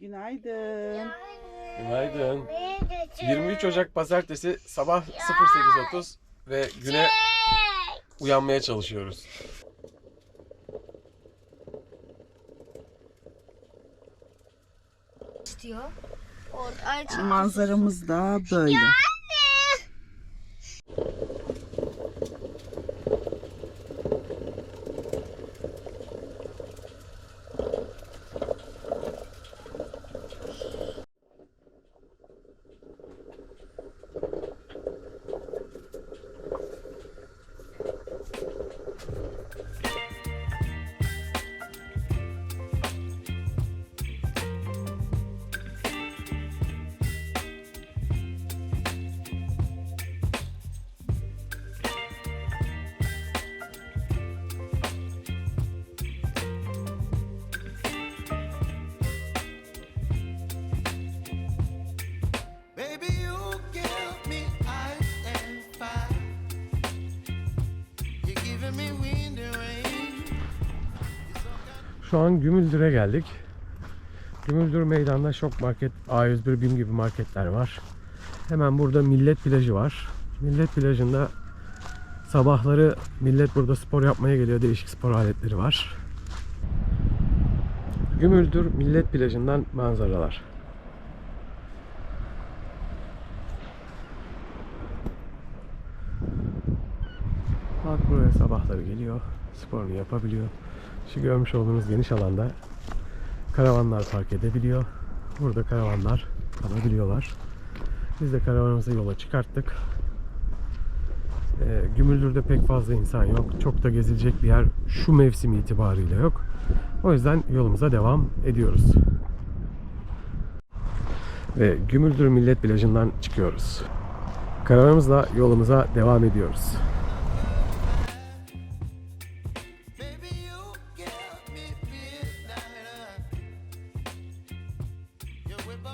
Günaydın. Günaydın. 23 Ocak Pazartesi sabah 08.30 ve güne uyanmaya çalışıyoruz. istiyor. Manzaramız da böyle. Şu an Gümüldür'e geldik. Gümüldür meydanda Şok Market, A101 BİM gibi marketler var. Hemen burada Millet Plajı var. Millet Plajı'nda sabahları millet burada spor yapmaya geliyor. Değişik spor aletleri var. Gümüldür Millet Plajı'ndan manzaralar. Halk buraya sabahları geliyor. Sporunu yapabiliyor. Şu görmüş olduğunuz geniş alanda karavanlar park edebiliyor. Burada karavanlar kalabiliyorlar. Biz de karavanımızı yola çıkarttık. Ee, Gümüldür'de pek fazla insan yok. Çok da gezilecek bir yer şu mevsim itibariyle yok. O yüzden yolumuza devam ediyoruz. Ve Gümüldür Millet Plajı'ndan çıkıyoruz. Karavanımızla yolumuza devam ediyoruz.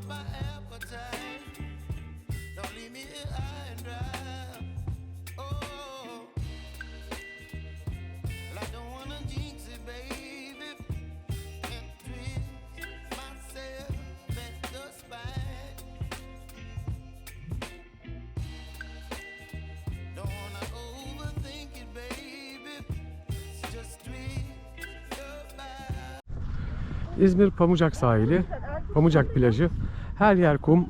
Oh. İzmir Pamucak sahili, Pamucak plajı. Her yer kum.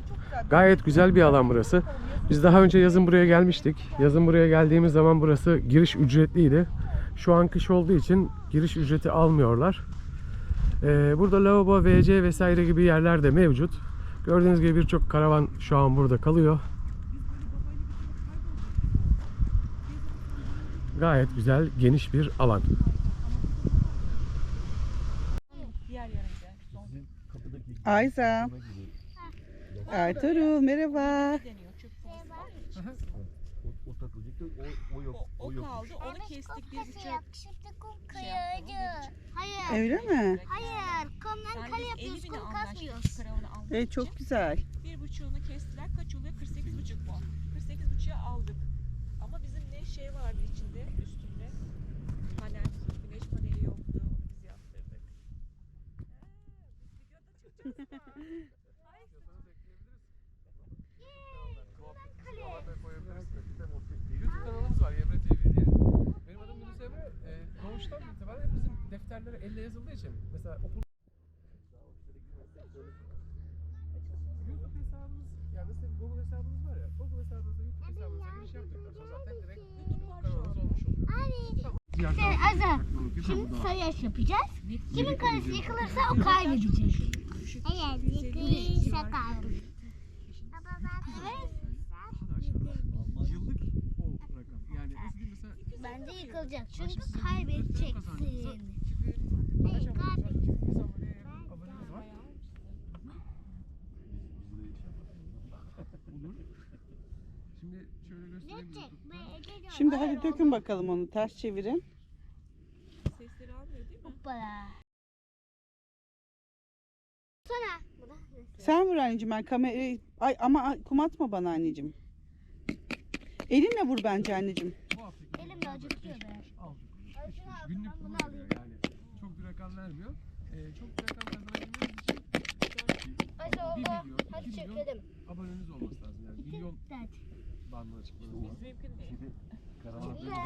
Gayet güzel bir alan burası. Biz daha önce yazın buraya gelmiştik. Yazın buraya geldiğimiz zaman burası giriş ücretliydi. Şu an kış olduğu için giriş ücreti almıyorlar. Ee, burada lavabo, WC vesaire gibi yerler de mevcut. Gördüğünüz gibi birçok karavan şu an burada kalıyor. Gayet güzel, geniş bir alan. Ayza. Ertuğrul merhaba. O kaldı. Onu kestik bir buçuk. Şimdi kum kayacı. Hayır. Öyle mi? Hayır. Kumdan kale biz 50 yapıyoruz. Kum kasmıyoruz. E, çok güzel. Bir buçuğunu kestiler. Kaç oluyor? 48 buçuk mu? 48 buçuğa aldık. Ama bizim ne şey vardı içinde üstünde? Panel, güneş paneli yoktu. Onu biz yaptırdık. Ha, biz videoda çıkacağız. defterlere elle yazıldığı için mesela okul YouTube hesabımız yani nasıl diyeyim, Google hesabımız var ya Google hesabınıza YouTube hesabınıza giriş yaptıktan sonra zaten direkt YouTube kanalınız olmuş oluyor. Sen Azra. Şimdi sayış yapacağız. Kimin karesi yıkılırsa o kaybedecek. Hayır. Yıkılırsa kaybedecek. Yıllık o rakam. Yani nasıl diyeyim mesela Bence yıkılacak. Çünkü kaybedeceksin. Kaç Hayır, abonemiz var? kaybedeceksin. 2100 aboneye yakın abonemiz var. Olur. Şimdi şöyle göstereyim YouTube'da. Şimdi hadi dökün bakalım onu ters çevirin. Sesleri almıyor değil mi? Hoppala. Sana. Bu da. Sen vur anneciğim ben kamerayı... Ay ama kum atma bana anneciğim. Elinle vur bence anneciğim. Elimde acıtıyor be. Günlük bunu veriyor yani. Çok bir rakam vermiyor. Ee, çok bir rakam kazanabilmeniz için bir Allah. milyon, Hadi iki milyon çekelim. aboneniz olması lazım yani. Milyon Mümkün değil.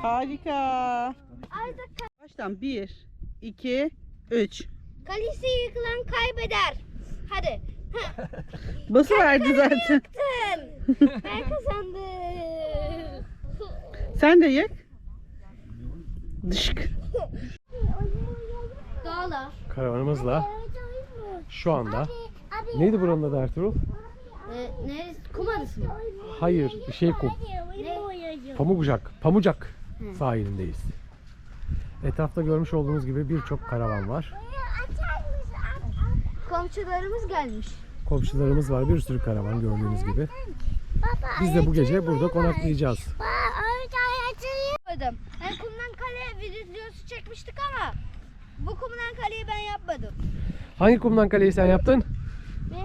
Harika. Baştan 1, 2, 3. Kalesi yıkılan kaybeder. Hadi. Bası verdi zaten. Tın. ben kazandım. Sen de yık. Dışk. Dağlar. Karavanımızla şu anda neydi buranın adı Ertuğrul? Ee, neresi? Kum arası mı? Hayır, bir şey kum. Ne? Pamucak, Pamucak sahilindeyiz. Etrafta görmüş olduğunuz gibi birçok karavan var. Komşularımız gelmiş. Komşularımız var, bir sürü karavan gördüğünüz gibi. Biz de bu gece burada konaklayacağız. Yapmadım. Ben kumdan kale videosu çekmiştik ama bu kumdan kaleyi ben yapmadım. Hangi kumdan kaleyi sen yaptın? Ve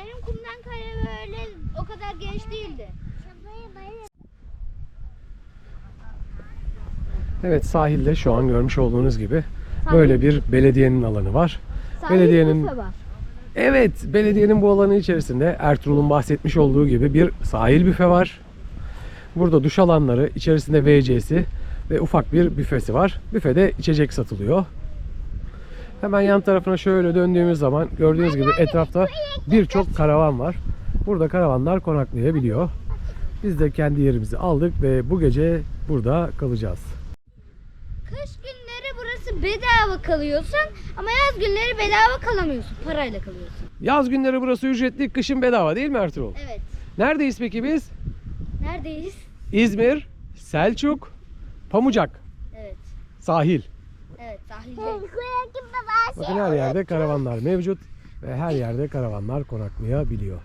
benim kumdan kale böyle o kadar genç değildi. Evet sahilde şu an görmüş olduğunuz gibi böyle bir belediyenin alanı var. Belediyenin Evet, belediyenin bu alanı içerisinde Ertuğrul'un bahsetmiş olduğu gibi bir sahil büfe var. Burada duş alanları, içerisinde WC'si ve ufak bir büfesi var. Büfede içecek satılıyor. Hemen yan tarafına şöyle döndüğümüz zaman gördüğünüz gibi etrafta birçok karavan var. Burada karavanlar konaklayabiliyor. Biz de kendi yerimizi aldık ve bu gece burada kalacağız. Kış günleri burası bedava kalıyorsun ama yaz günleri bedava kalamıyorsun. Parayla kalıyorsun. Yaz günleri burası ücretli, kışın bedava değil mi Ertuğrul? Evet. Neredeyiz peki biz? Neredeyiz? İzmir, Selçuk, Pamucak, Evet. sahil. Evet sahildeyiz. Bakın her yerde karavanlar mevcut ve her yerde karavanlar konaklayabiliyor.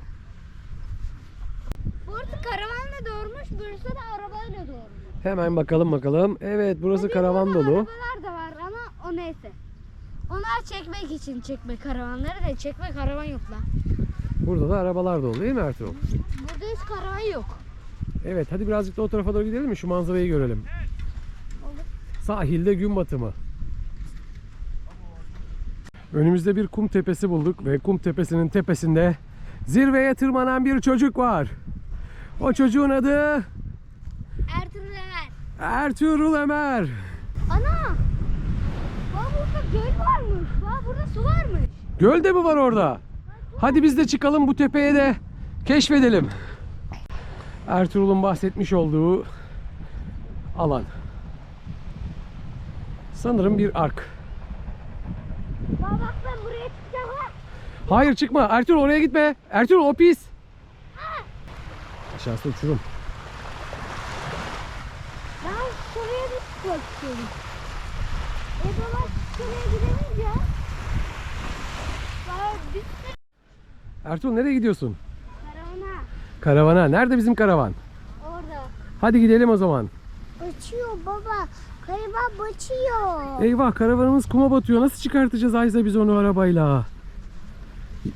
Burası karavanla doğurmuş, burası da arabayla doğurmuş. Hemen bakalım bakalım. Evet burası karavan dolu. Arabalar da var ama o neyse. Onlar çekmek için çekme karavanları da çekme karavan yok lan. Burada da arabalar dolu değil mi Ertuğrul? Burada hiç karavan yok. Evet hadi birazcık da o tarafa doğru gidelim mi? Şu manzarayı görelim. Sahilde gün batımı. Önümüzde bir kum tepesi bulduk ve kum tepesinin tepesinde zirveye tırmanan bir çocuk var. O çocuğun adı Ertuğrul Ömer. Ertuğrul Ömer. Ana! Bak burada göl varmış. Bak burada su varmış. Göl de mi var orada? Hadi biz de çıkalım bu tepeye de keşfedelim. Ertuğrul'un bahsetmiş olduğu alan. Sanırım bir ark. Bak ben buraya çıkacağım ha. Hayır çıkma. Ertuğrul oraya gitme. Ertuğrul o pis. Aşağısı uçurum. Ben şuraya bir çıkmak istiyorum. E baba şuraya gidemeyince. Bak bir sürü Ertuğrul nereye gidiyorsun? karavana. Karavana. Nerede bizim karavan? Orada. Hadi gidelim o zaman. Açıyor baba. Kayıban açıyor. Eyvah karavanımız kuma batıyor. Nasıl çıkartacağız Ayza biz onu arabayla?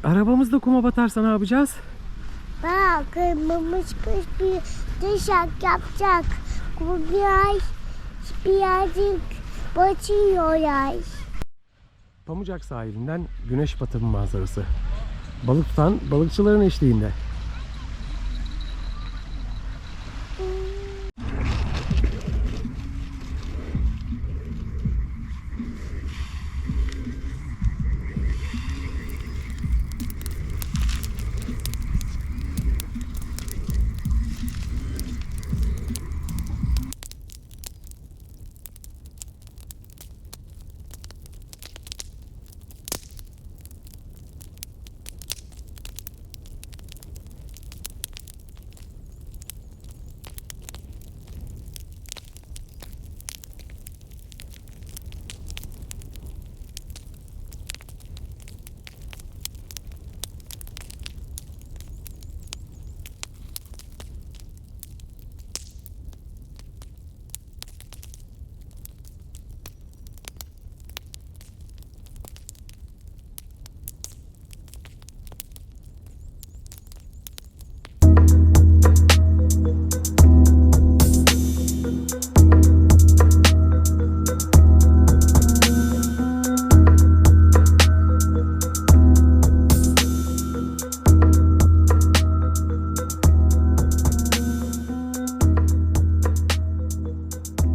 Arabamız da kuma batarsa ne yapacağız? Bak kırmamız kış bir dışak yapacak. Bu biraz birazcık batıyor ya. Pamucak sahilinden güneş batımı manzarası. Balık tutan balıkçıların eşliğinde.